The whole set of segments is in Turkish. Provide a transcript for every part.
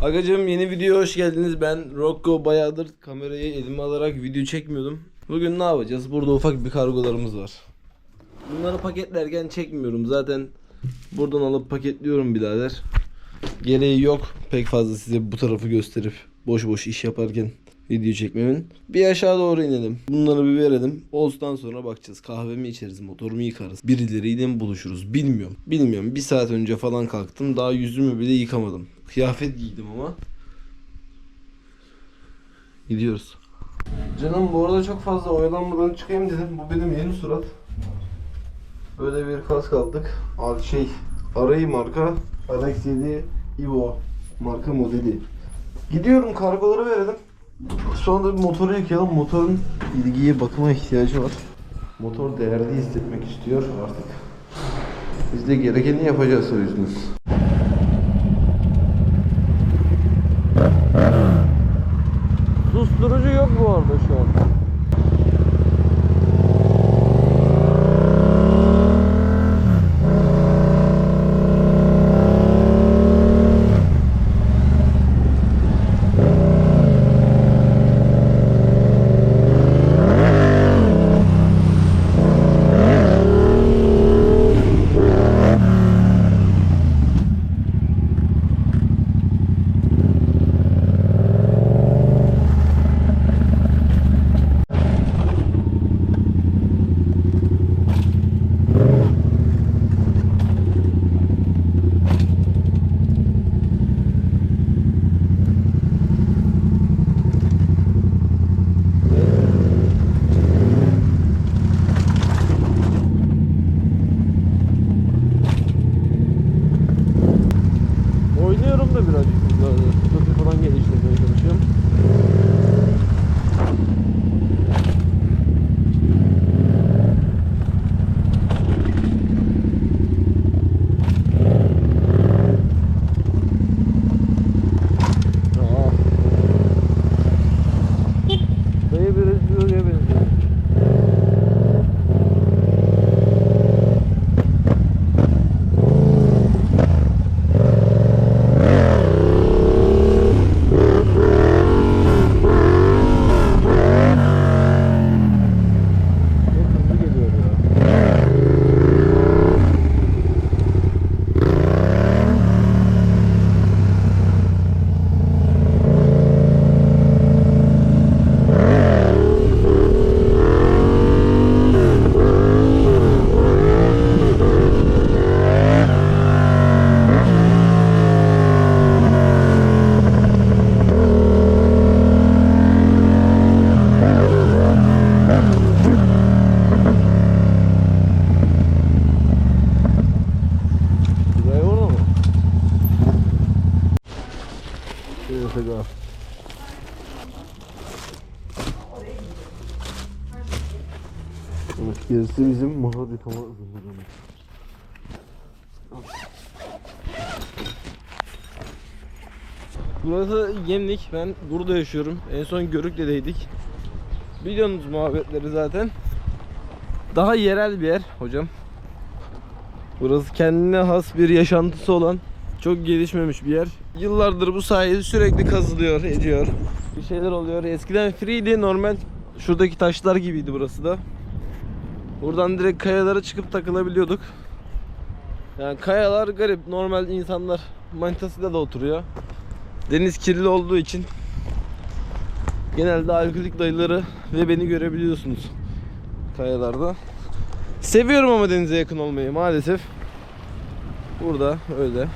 Agacım yeni videoya hoş geldiniz. Ben Rocco bayağıdır kamerayı elime alarak video çekmiyordum. Bugün ne yapacağız? Burada ufak bir kargolarımız var. Bunları paketlerken çekmiyorum. Zaten buradan alıp paketliyorum birader. Gereği yok pek fazla size bu tarafı gösterip boş boş iş yaparken video çekmemin. Bir aşağı doğru inelim. Bunları bir verelim. Olstan sonra bakacağız. Kahvemi içeriz, motorumu yıkarız. Birileriyle mi buluşuruz bilmiyorum. Bilmiyorum. Bir saat önce falan kalktım. Daha yüzümü bile yıkamadım. Kıyafet giydim ama. Gidiyoruz. Canım bu arada çok fazla oyalanmadan çıkayım dedim. Bu benim yeni surat. Böyle bir kask aldık. Al şey Arayı marka Alex 7 Evo marka modeli. Gidiyorum kargoları verelim. Sonra bir motoru yıkayalım. Motorun ilgiye bakıma ihtiyacı var. Motor değerli hissetmek istiyor artık. Biz de gerekeni yapacağız o yüzden. Şurası go. Evet, gerisi bizim motor yıkama zımbırımız. Burası Gemlik. Ben burada yaşıyorum. En son Görükle'deydik. Biliyorsunuz muhabbetleri zaten. Daha yerel bir yer hocam. Burası kendine has bir yaşantısı olan çok gelişmemiş bir yer. Yıllardır bu sahil sürekli kazılıyor, ediyor. Bir şeyler oluyor. Eskiden freeydi normal şuradaki taşlar gibiydi burası da. Buradan direkt kayalara çıkıp takılabiliyorduk. Yani kayalar garip. Normal insanlar manitasıyla da oturuyor. Deniz kirli olduğu için genelde alkolik dayıları ve beni görebiliyorsunuz kayalarda. Seviyorum ama denize yakın olmayı maalesef. Burada öyle.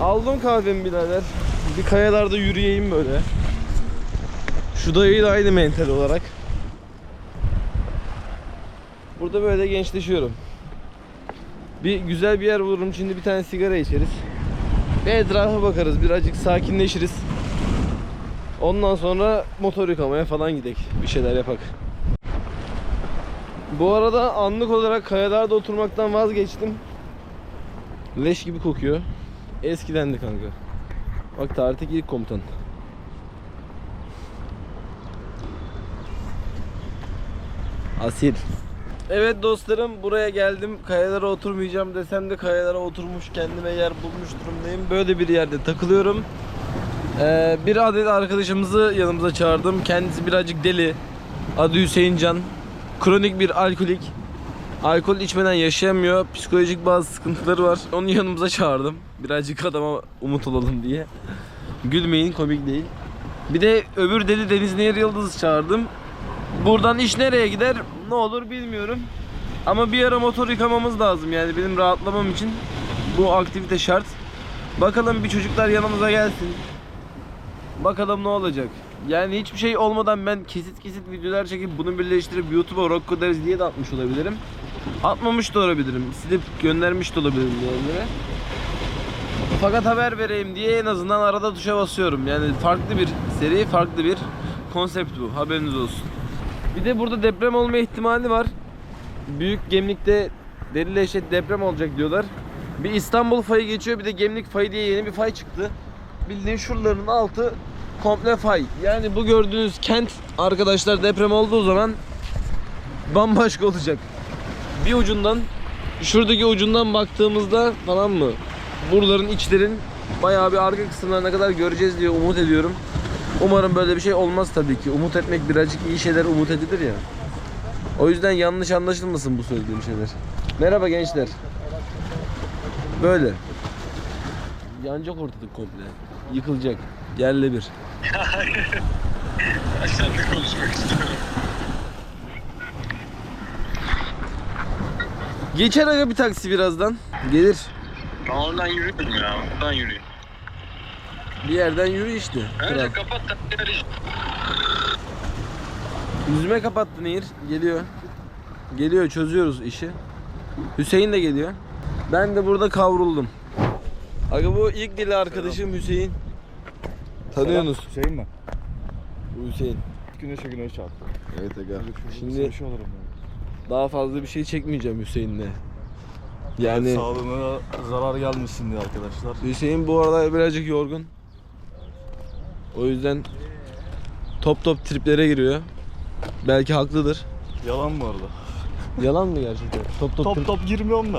Aldım kahvemi birader. Bir kayalarda yürüyeyim böyle. Şu dayıyla aynı mental olarak. Burada böyle gençleşiyorum. Bir güzel bir yer bulurum. Şimdi bir tane sigara içeriz. Bir etrafa bakarız. Birazcık sakinleşiriz. Ondan sonra motor yıkamaya falan gidek. Bir şeyler yapak. Bu arada anlık olarak kayalarda oturmaktan vazgeçtim. Leş gibi kokuyor. Eskidendi kanka. Bak Tarık ilk komutan. Asil. Evet dostlarım buraya geldim. Kayalara oturmayacağım desem de kayalara oturmuş kendime yer bulmuş durumdayım. Böyle bir yerde takılıyorum. Ee, bir adet arkadaşımızı yanımıza çağırdım. Kendisi birazcık deli. Adı Hüseyin Can. Kronik bir alkolik. Alkol içmeden yaşayamıyor. Psikolojik bazı sıkıntıları var. Onu yanımıza çağırdım. Birazcık adama umut olalım diye. Gülmeyin komik değil. Bir de öbür deli Deniz Nehir Yıldız çağırdım. Buradan iş nereye gider ne olur bilmiyorum. Ama bir ara motor yıkamamız lazım yani benim rahatlamam için bu aktivite şart. Bakalım bir çocuklar yanımıza gelsin. Bakalım ne olacak. Yani hiçbir şey olmadan ben kesit kesit videolar çekip bunu birleştirip YouTube'a Rocco Deriz diye de atmış olabilirim. Atmamış da olabilirim. Silip göndermiş de olabilirim diğerlere. Fakat haber vereyim diye en azından arada tuşa basıyorum. Yani farklı bir seri, farklı bir konsept bu. Haberiniz olsun. Bir de burada deprem olma ihtimali var. Büyük Gemlik'te Delileşet deprem olacak diyorlar. Bir İstanbul fayı geçiyor bir de Gemlik fayı diye yeni bir fay çıktı. Bildiğin şuraların altı komple fay. Yani bu gördüğünüz kent arkadaşlar deprem olduğu zaman bambaşka olacak. Bir ucundan şuradaki ucundan baktığımızda tamam mı? Buraların içlerin bayağı bir arka kısımlarına kadar göreceğiz diye umut ediyorum. Umarım böyle bir şey olmaz tabii ki. Umut etmek birazcık iyi şeyler umut edilir ya. O yüzden yanlış anlaşılmasın bu söylediğim şeyler. Merhaba gençler. Böyle. Yanacak ortalık komple. Yıkılacak. Yerle bir. Seninle konuşmak istiyorum. Geçer aga bir taksi birazdan. Gelir. Ben oradan yürüyorum ya. Oradan yürüyeyim. Bir yerden yürü işte. Kral. Önce kapat taksileri. Yüzüme kapattı Nehir. Geliyor. Geliyor çözüyoruz işi. Hüseyin de geliyor. Ben de burada kavruldum. Aga bu ilk dili arkadaşım Hüseyin. Tanıyorsunuz. Hüseyin mi? Bu Hüseyin. Güneşe güneş çarptı. Evet aga. Şimdi Şimdi şey olurum daha fazla bir şey çekmeyeceğim Hüseyin'le. yani. Sağlığına zarar gelmesin diye arkadaşlar. Hüseyin bu aralar birazcık yorgun. O yüzden top top triplere giriyor. Belki haklıdır. Yalan bu arada. Yalan mı gerçekten? Top top, Top top girmiyorum da.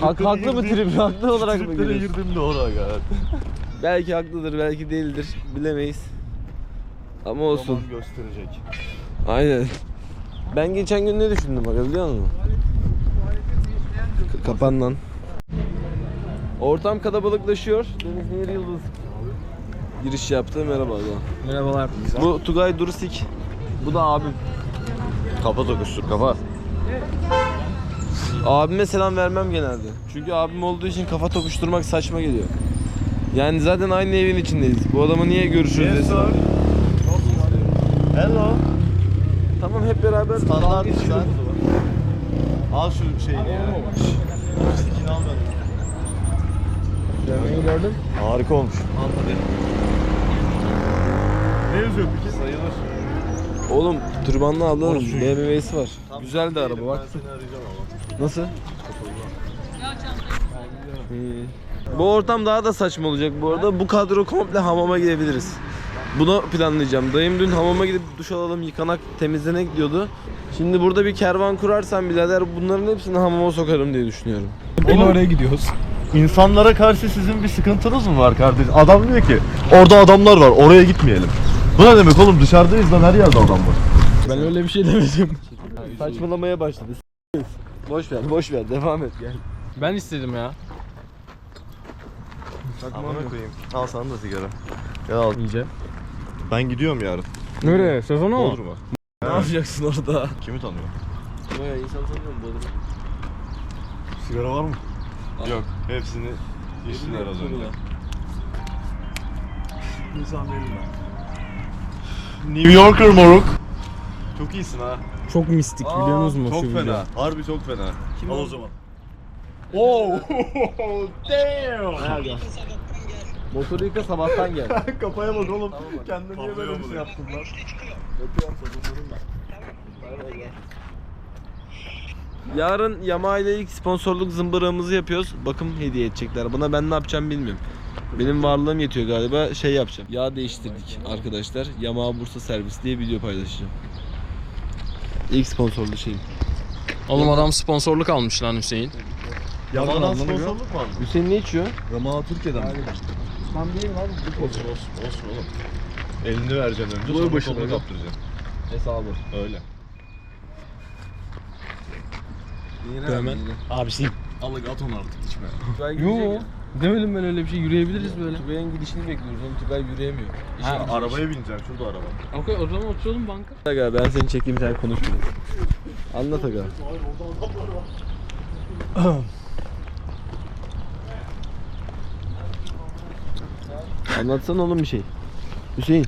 Hak- Triplere haklı mı girdiğim- trip? Haklı olarak mı Triplere giriyorsun? girdim oraya evet. Belki haklıdır, belki değildir. Bilemeyiz. Ama olsun. Zaman gösterecek. Aynen. Ben geçen gün ne düşündüm bak biliyor musun? Kapan lan. Ortam kalabalıklaşıyor. Deniz Nehir Yıldız giriş yaptı. Merhaba aga. Merhabalar. Bu Tugay Durusik. Bu da abim. Kafa tokuştur kafa. Abime selam vermem genelde. Çünkü abim olduğu için kafa tokuşturmak saçma geliyor. Yani zaten aynı evin içindeyiz. Bu adamı niye görüşürüz? Yes. Hello. Tamam hep beraber Standart zaman. Al şu şeyini ya. Stikini al ben. gördün? Harika olmuş. Ne yazıyor peki? Sayılır. Oğlum türbanlı ablanın BMW'si var. Güzel de araba bak. Ben seni arayacağım ama. Nasıl? İyi. Bu ortam daha da saçma olacak bu arada. Bu kadro komple hamama gidebiliriz. Bunu planlayacağım. Dayım dün hamama gidip duş alalım, yıkanak, temizlenek diyordu. Şimdi burada bir kervan kurarsam birader bunların hepsini hamama sokarım diye düşünüyorum. Oğlum, oraya gidiyoruz. İnsanlara karşı sizin bir sıkıntınız mı var kardeş? Adam diyor ki orada adamlar var oraya gitmeyelim. Bu ne demek oğlum dışarıdayız lan her yerde adam var. Ben öyle bir şey demedim. Saçmalamaya başladı. Boş ver, boş ver. Devam et gel. Ben istedim ya. Amına koyayım. Al sana da sigara. Ya al. İyice. Ben gidiyorum yarın. Nereye? Sezonu mu? Olur mu? Ne yapacaksın orada? Kimi tanıyor? Bayağı insan sanıyorum bu adamı. Sigara var mı? Yok. Hepsini içtiler az önce. İnsan değilim ben. New Yorker moruk. Çok iyisin ha. Çok mistik Aa, biliyorsunuz mu Çok fena. video? Harbi çok fena. Kim Al o? o zaman. Oh, damn. Motoru yıka sabahtan gel. Kafaya bak oğlum. Tamam bak. Kendine niye böyle bir şey yaptın lan? Yarın Yamaha ile ilk sponsorluk zımbırağımızı yapıyoruz. Bakım hediye edecekler. Buna ben ne yapacağım bilmiyorum. Benim varlığım yetiyor galiba. Şey yapacağım. Yağ değiştirdik arkadaşlar. Yamaha Bursa servis diye video paylaşacağım. İlk sponsorlu şeyim. Oğlum adam sponsorluk almış lan Hüseyin. Yamadan sponsorluk mu aldın? Hüseyin ne içiyor? Yamaha Türkiye'den mi? Ben bileyim abi. Olsun olsun olsun oğlum. Elini vereceksin önce sonra başına kolunu kaptıracaksın. Hesabı. Öyle. Hemen. Abisi. Al at onu artık içme. Yo. Demedim ben öyle bir şey. Yürüyebiliriz böyle. Tugay'ın gidişini bekliyoruz. Oğlum Tugay yürüyemiyor. Ha, Arabaya bineceksin şurada araba. Okey o zaman oturalım banka. Aga ben seni çekeyim sen konuş biraz. Anlat aga. Anlatsana oğlum bir şey. Hüseyin.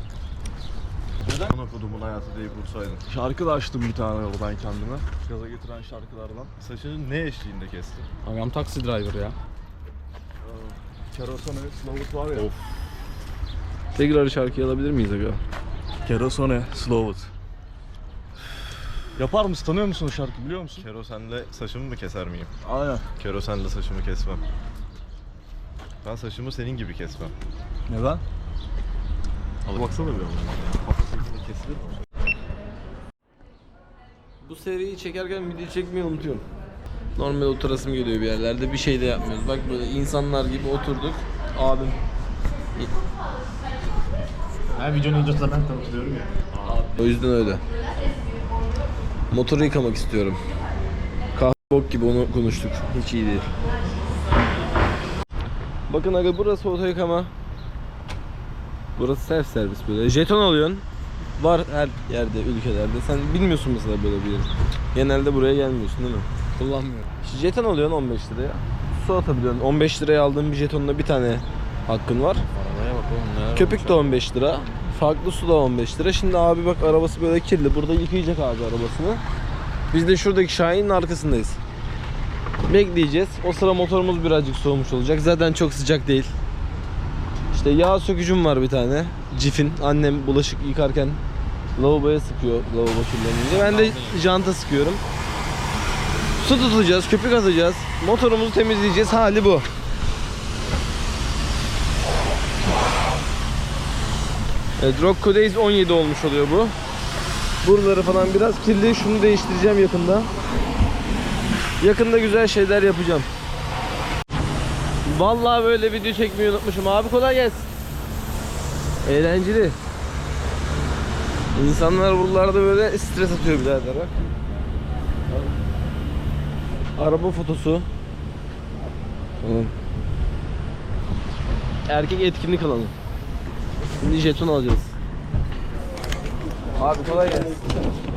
Neden? Ona kodumun hayatı diye vursaydın. Şarkı da açtım bir tane oradan kendime. Gaza getiren şarkılardan. Saçını ne eşliğinde kestin? Agam taksi driver ya. Kerosene Slovut var ya. Of. Tekrar şarkıyı alabilir miyiz aga? Kerosene Slovut. Yapar mısın? Tanıyor musun o şarkı biliyor musun? Kerosenle saçımı mı keser miyim? Aynen. Kerosenle saçımı kesmem. Ben saçımı senin gibi kesmem. Neden? Al baksana bir ona. Kafasını kesilir mi? Bu seriyi çekerken video çekmeyi unutuyorum. Normal oturasım geliyor bir yerlerde bir şey de yapmıyoruz. Bak böyle insanlar gibi oturduk. Abim. Ben videonun öncesinde ben tanıtıyorum ya. O yüzden öyle. Motoru yıkamak istiyorum. Kahve bok gibi onu konuştuk. Hiç iyi değil. Bakın aga burası oto yıkama. Burası self servis böyle. Jeton alıyorsun. Var her yerde, ülkelerde. Sen bilmiyorsun mesela böyle bir yeri. Genelde buraya gelmiyorsun değil mi? Kullanmıyorum. İşte jeton alıyorsun 15 liraya. Su atabiliyorsun. 15 liraya aldığın bir jetonla bir tane hakkın var. Arabaya bak oğlum neler Köpük de 15 lira. Farklı su da 15 lira. Şimdi abi bak arabası böyle kirli. Burada yıkayacak abi arabasını. Biz de şuradaki Şahin'in arkasındayız. Bekleyeceğiz. O sıra motorumuz birazcık soğumuş olacak. Zaten çok sıcak değil. İşte yağ sökücüm var bir tane. Cif'in. Annem bulaşık yıkarken lavaboya sıkıyor lavabo kirlenince. Ben de janta sıkıyorum. Su tutacağız, köpük atacağız. Motorumuzu temizleyeceğiz. Hali bu. Evet, Rock Days 17 olmuş oluyor bu. Buraları falan biraz kirli. Şunu değiştireceğim yakında. Yakında güzel şeyler yapacağım. Vallahi böyle video çekmeyi unutmuşum. Abi kolay gelsin. Eğlenceli. İnsanlar buralarda böyle stres atıyor birader bak. Araba fotosu. Tamam. Erkek etkinlik alanı. Şimdi jeton alacağız. Abi kolay gelsin.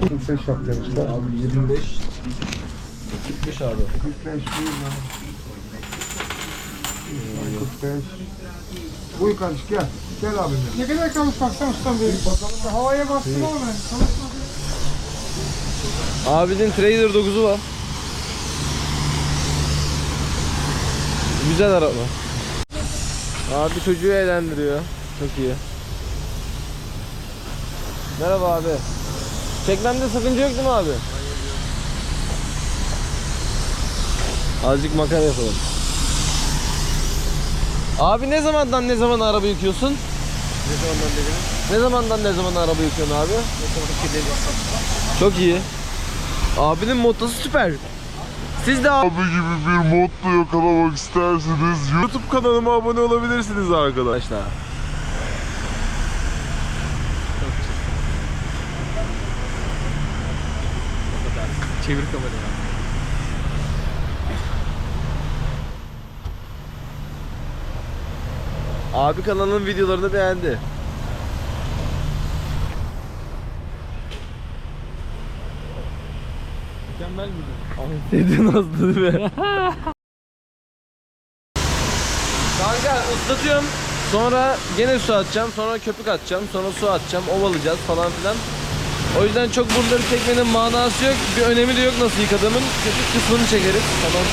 45 yapacağım işte. Abi 25 45 abi. 45 45 Buyur kardeş gel. Gel benim. Ne kadar kalmış baksana ustam bir. Bakalım da havaya bastım ama. Çalışmadı. Abinin Trader 9'u var. Güzel araba. Abi çocuğu eğlendiriyor. Çok iyi. Merhaba abi. Çekmemde sakınca yok değil mi abi? Azıcık makara yapalım. Abi ne zamandan ne zaman araba yıkıyorsun? Ne zamandan ne Ne zamandan ne zaman araba yıkıyorsun abi? Çok iyi. Abinin motosu süper. Siz de abi gibi bir modlu yakalamak isterseniz YouTube kanalıma abone olabilirsiniz arkadaşlar. arkadaşlar. Çevir kamerayı. Abi kanalın videolarını beğendi. Mükemmel miydi? Dedin azdı değil mi? Kanka ıslatıyorum. Sonra gene su atacağım. Sonra köpük atacağım. Sonra su atacağım. Ovalayacağız falan filan. O yüzden çok buraları çekmenin manası yok. Bir önemi de yok nasıl yıkadığımın. Köpük kısmını çekeriz. Tamam.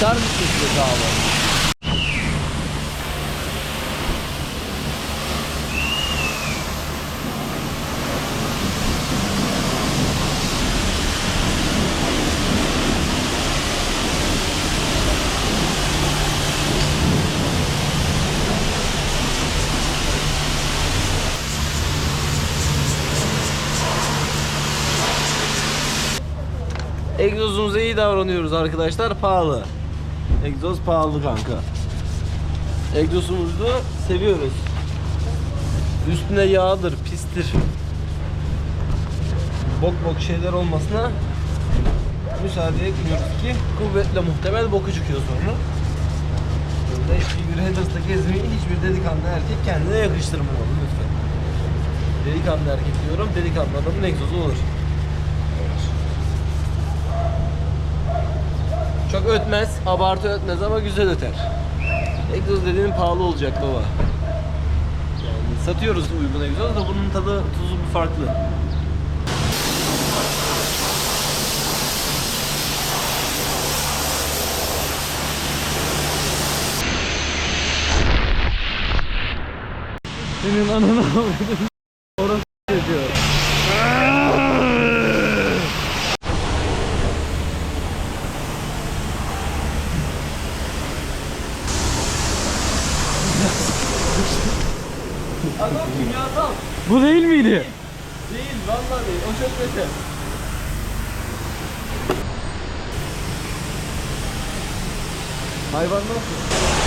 Şarj kısmı abi. Egzozumuza iyi davranıyoruz arkadaşlar. Pahalı. Egzoz pahalı kanka. Egzozumuzu seviyoruz. Üstüne yağdır, pistir. Bok bok şeyler olmasına müsaade etmiyoruz ki kuvvetle muhtemel boku çıkıyor sonra. Burada hiçbir Heders'ta gezmeyi hiçbir delikanlı erkek kendine yakıştırmamalı lütfen. Delikanlı erkek diyorum, delikanlı adamın egzozu olur. Çok ötmez, abartı ötmez ama güzel öter. Egzoz dediğin pahalı olacak baba. Yani satıyoruz uygun egzoz da bunun tadı tuzu farklı. Senin ananı avradın. Orası diyor. Adam kimyasal. Bu değil miydi? Değil, vallahi değil. O çok kötü. Hayvan nasıl?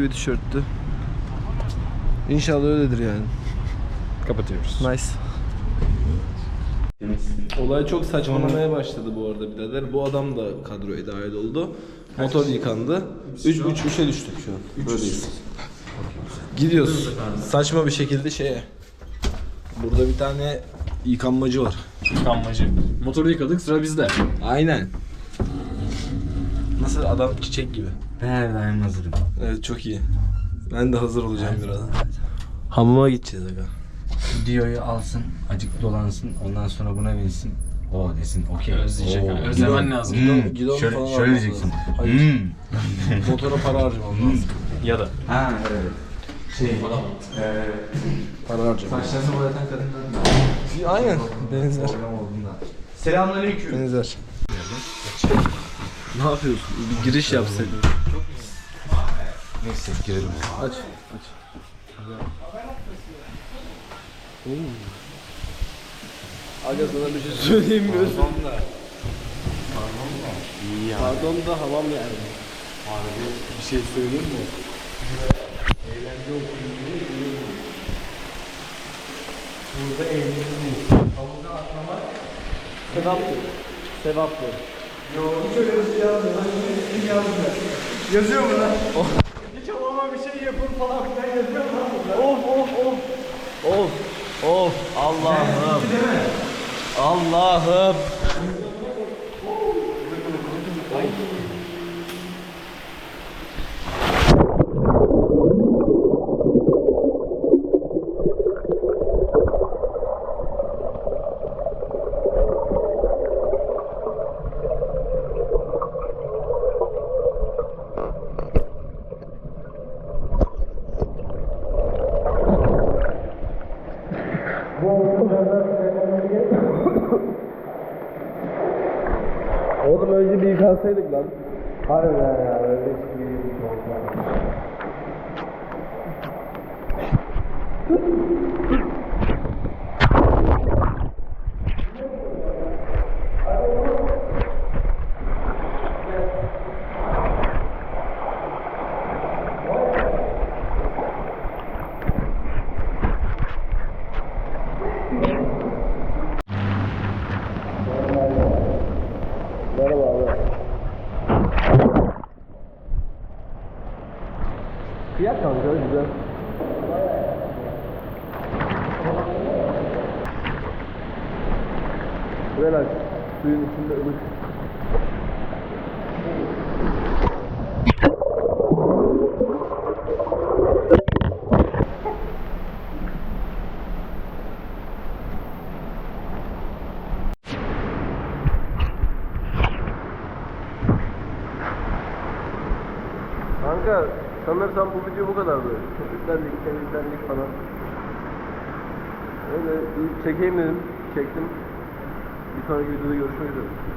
Eski bir tişörttü. İnşallah öyledir yani. Kapatıyoruz. Nice. Olay çok saçmalamaya başladı bu arada birader. Bu adam da kadroya dahil oldu. Motor yıkandı. 3 3 3'e düştük şu an. Böyleyiz. Gidiyoruz. Saçma bir şekilde şeye. Burada bir tane yıkanmacı var. Kanmacı. Motoru yıkadık sıra bizde. Aynen. Nasıl adam çiçek gibi. Ben her daim hazırım. Evet çok iyi. Ben de hazır olacağım birazdan. Hamama gideceğiz aga. Videoyu alsın, acık dolansın, ondan sonra buna binsin. O desin, okey. Özleyecek Oo. abi. Özlemen lazım. Hmm. Gidon Şöyle, falan şöyle almam diyeceksin. lazım. Hayır. Hmm. Motora para harcamam lazım. Ya da. Ha evet. Şey, eee Para harcamam. saçlarını boyatan kadınlar Aynen. Benzer. olduğunda. Selamünaleyküm. Benzer. Ne yapıyorsun? Bir giriş yapsak. Neyse girelim. Aç. Aç. Aga sana bir şey söyleyeyim mi? Pardon da. Pardon da. İyi ya. Pardon da havam yani. Bir şey söyleyeyim mi? Sevaptır. Sevaptır. Yazıyor mu lan? Hiç olmama bir şey yapın falan filan yazıyor mu lan? Of of of. Of of Allah'ım. Allah'ım. kadar ekonomiye... Oğlum önce bir yıkansaydık lan. Harbiden ya öyle hiçbir şey olmaz. Fiyat kanka güzel. Relax. Suyun içinde ılık. Kanka sanırsam bu video bu kadardı. Köpüklendik, temizlendik falan. Öyle bir çekeyim dedim. Çektim. Bir sonraki videoda görüşmek üzere.